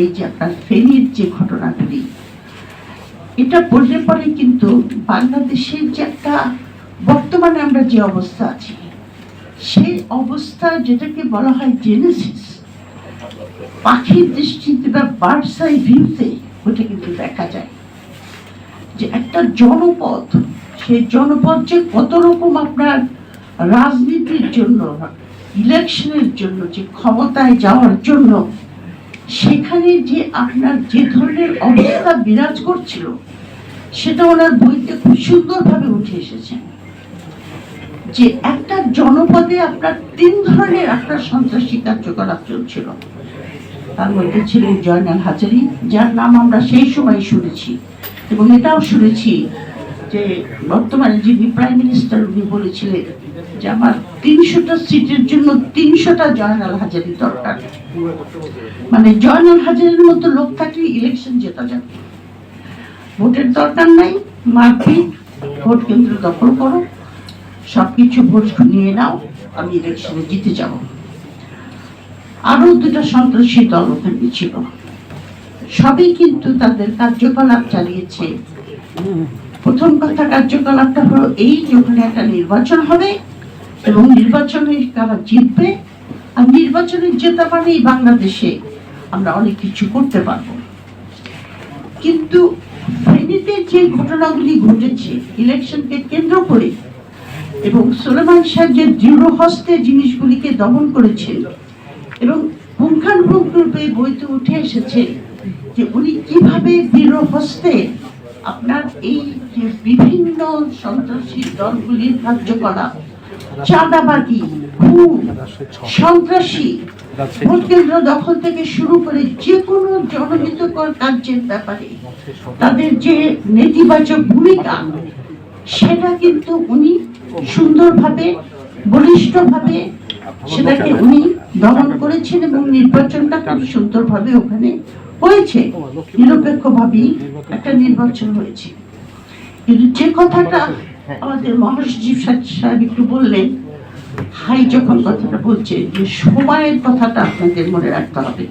এই যে আপনার ফেনীর যে ঘটনাগুলি, এটা বললে পরে কিন্তু বাংলাদেশের যে একটা বর্তমানে আমরা যে অবস্থা আছি, সেই অবস্থা যেটাকে বলা হয় জেনেসিস পাখির দৃষ্টিতে বা বার্ডস আই ভিউতে ওটা কিন্তু দেখা যায়। যে একটা জনপদ, সেই জনপদ যে কত রকম আপনার রাজনীতির জন্য ইলেকশনের জন্য, যে ক্ষমতায় যাওয়ার জন্য সেখানে যে আপনার যে ধরনের অবস্থা বিরাজ করছিল, সেটা ওনার বইতে খুব সুন্দরভাবে উঠে এসেছে। যে একটা জনপদে আপনার তিন ধরনের আপনার সন্ত্রাসী কার্যকলাপ চলছিল। তার মধ্যে ছিলেন জয়নাল হাজারি, যার নাম আমরা সেই সময় শুনেছি এবং এটাও শুনেছি যে বর্তমানে যিনি প্রাইম মিনিস্টার উনি বলেছিলেন যে আমার তিনশোটা সিটের জন্য তিনশোটা জয়নাল হাজারি দরকার। মানে জয়নাল হাজারের মতো লোক থাকলে ইলেকশন জেতা যাবে। ভোটের দরকার নাই, মারপিট, ভোট কেন্দ্র দখল করো, সবকিছু ভোট নিয়ে নাও, আমি ইলেকশনে জিতে যাব। আরও দুটো সন্ত্রাসী দল ওখানে ছিল। সবই কিন্তু তাদের কার্যকলাপ চালিয়েছে। প্রথম কথা কার্যকলাপটা হলো এই যে ওখানে একটা নির্বাচন হবে এবং নির্বাচনে তারা জিতবে আর নির্বাচনে জেতা মানেই বাংলাদেশে আমরা অনেক কিছু করতে পারব। কিন্তু ফেনীতে যে ঘটনাগুলি ঘটেছে, ইলেকশনকে কেন্দ্র করে এবং সুলেমান শাহ যে দৃঢ় হস্তে জিনিসগুলিকে দমন করেছেন এবং পুঙ্খানুপুঙ্খ রূপে বইতে উঠে এসেছে যে উনি কীভাবে দৃঢ় হস্তে আপনার এই বিভিন্ন সন্ত্রাসী দলগুলির কার্যকলাপ, চাঁদাবাজি, খুন, সন্ত্রাসী, ভোট দখল থেকে শুরু করে যে কোনো জনহিতকর কার্যের ব্যাপারে তাদের যে নেতিবাচক ভূমিকা, সেটা কিন্তু উনি সুন্দরভাবে, বলিষ্ঠভাবে সেটাকে উনি দমন করেছেন এবং নির্বাচনটা খুব সুন্দরভাবে ওখানে হয়েছে নিরপেক্ষভাবেই একটা নির্বাচন হয়েছে। কিন্তু যে কথাটা আমাদের মহাসচিব সাহেব একটু বললেন হাই যখন কথাটা বলছে যে সময়ের কথাটা আপনাদের মনে রাখতে হবে।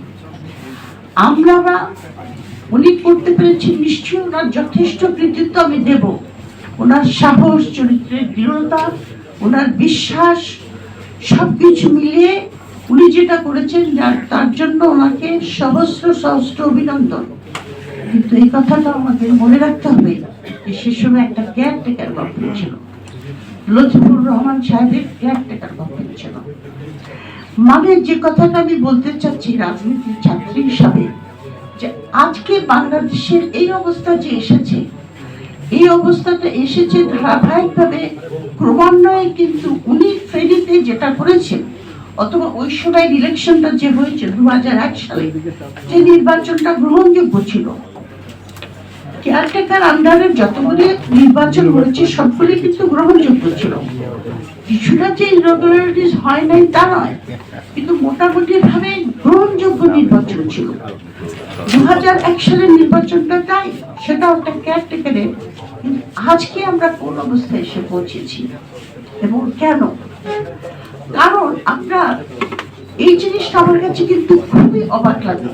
আমরা উনি করতে পেরেছেন নিশ্চয়ই ওনার যথেষ্ট কৃতিত্ব আমি দেব। ওনার সাহস চরিত্রের দৃঢ়তা ওনার বিশ্বাস সবকিছু মিলিয়ে উনি যেটা করেছেন, যার, তার জন্য ওনাকে সহস্র সহস্র অভিনন্দন। কিন্তু এই কথাটা আমাদের মনে রাখতে হবে যে সে সময় একটা কেয়ারটেকার গভর্নমেন্ট ছিল। লতিফুর রহমান সাহেবের কেয়ারটেকার গভর্নমেন্ট ছিল। মানে যে কথাটা আমি বলতে চাচ্ছি, রাজনীতির ছাত্রী হিসাবে, যে আজকে বাংলাদেশের এই অবস্থা যে এসেছে, এই অবস্থাটা এসেছে ধারাবাহিকভাবে, ক্রমান্বয়ে কিন্তু উনি ফেরিতে যেটা করেছেন অথবা ওই সময় ইলেকশনটা যে হয়েছে দু সালে, যে নির্বাচনটা গ্রহণযোগ্য ছিল কেয়ারটেকার আন্ডারে যতগুলি নির্বাচন হয়েছে সবগুলি কিন্তু গ্রহণযোগ্য ছিল। কিছুটা যে ইরেগুলারিটিস হয় নাই তা নয়, কিন্তু মোটামুটি ভাবে গ্রহণযোগ্য নির্বাচন ছিল। দু হাজার এক সালের নির্বাচনটা তাই, সেটা একটা কেয়ারটেকারের আজকে আমরা কোন অবস্থায় এসে পৌঁছেছি এবং কেন? কারণ এই জিনিসটা আমার কাছে কিন্তু খুবই অবাক লাগে।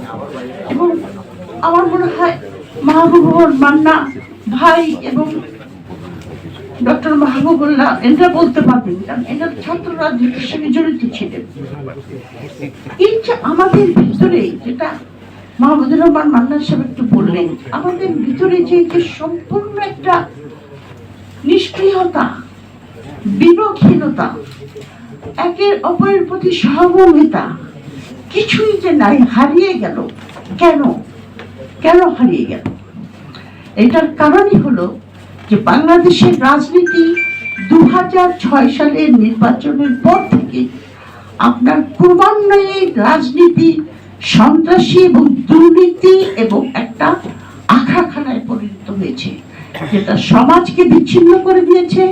এবং আমার মনে হয় মাহবুবুর মান্না ভাই এবং ডক্টর মাহবুবুল্লাহ এরা বলতে পারবেন, কারণ এরা ছাত্র রাজনীতির সঙ্গে জড়িত ছিলেন। এই যে আমাদের ভিতরে যেটা মাহমুদুর রহমান মান্না সাহেব একটু বললেন, আমাদের ভিতরে যে যে সম্পূর্ণ একটা নিষ্ক্রিয়তা বিবেকহীনতা একের অপরের প্রতি সহমর্মিতা। কিছুই যে নাই, হারিয়ে গেল। কেন? কেন হারিয়ে গেল? এটার কারণই হলো যে বাংলাদেশের রাজনীতি দু সালের নির্বাচনের পর থেকে আপনার ক্রমান্বয়ে রাজনীতি, সন্ত্রাসী এবং দুর্নীতি এবং একটা আখাখানায় পরিণত হয়েছে, যেটা সমাজকে বিচ্ছিন্ন করে দিয়েছে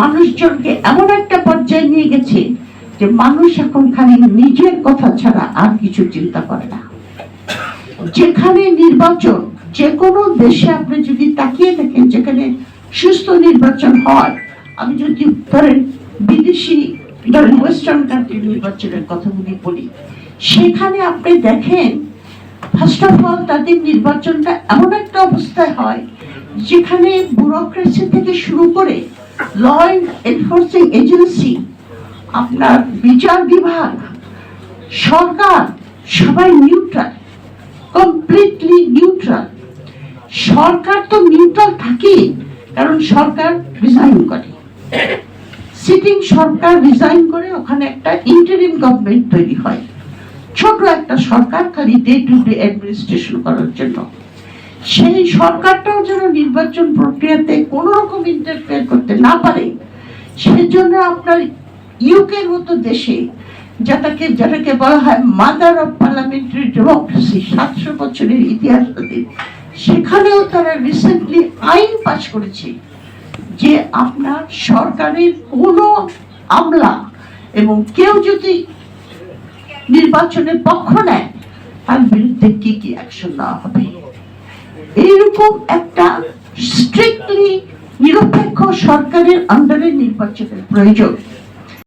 মানুষজনকে এমন একটা পর্যায়ে নিয়ে গেছে যে মানুষ এখন খালি নিজের কথা ছাড়া আর কিছু চিন্তা করে না। যেখানে নির্বাচন, যে কোনো দেশে আপনি যদি তাকিয়ে দেখেন যেখানে সুস্থ নির্বাচন হয়, আমি যদি ধরেন বিদেশি, ধরেন ওয়েস্টার্ন কান্ট্রি নির্বাচনের কথাগুলি বলি, সেখানে আপনি দেখেন ফার্স্ট অফ অল তাদের নির্বাচনটা এমন একটা অবস্থায় হয় যেখানে ব্যুরোক্রেসি থেকে শুরু করে ল এনফোর্সিং এজেন্সি আপনার বিচার বিভাগ, সরকার, সবাই নিউট্রাল কমপ্লিটলি নিউট্রাল সরকার তো নিউট্রাল থাকেই কারণ সরকার রিজাইন করে। সিটিং সরকার রিজাইন করে, ওখানে একটা ইন্টারিম গভর্নমেন্ট তৈরি হয়। ছোট একটা সরকার খালি ডে টু ডে অ্যাডমিনিস্ট্রেশন করার জন্য। সেই সরকারটাও যেন নির্বাচন প্রক্রিয়াতে কোনো না পারে, সেজন্য আপনার ইউকের মতো দেশে যেটাকে যেটাকে বলা হয় মাদার অফ পার্লামেন্টারি ডেমোক্রেসি, সাতশো বছরের ইতিহাস তাদের সেখানেও তারা রিসেন্টলি আইন পাশ করেছে যে আপনার সরকারের কোনো আমলা এবং কেউ যদি নির্বাচনের পক্ষ নেয়, তার বিরুদ্ধে কি কি অ্যাকশন নেওয়া হবে? এইরকম একটা স্ট্রিক্টলি নিরপেক্ষ সরকারের আন্ডারে নির্বাচনের প্রয়োজন।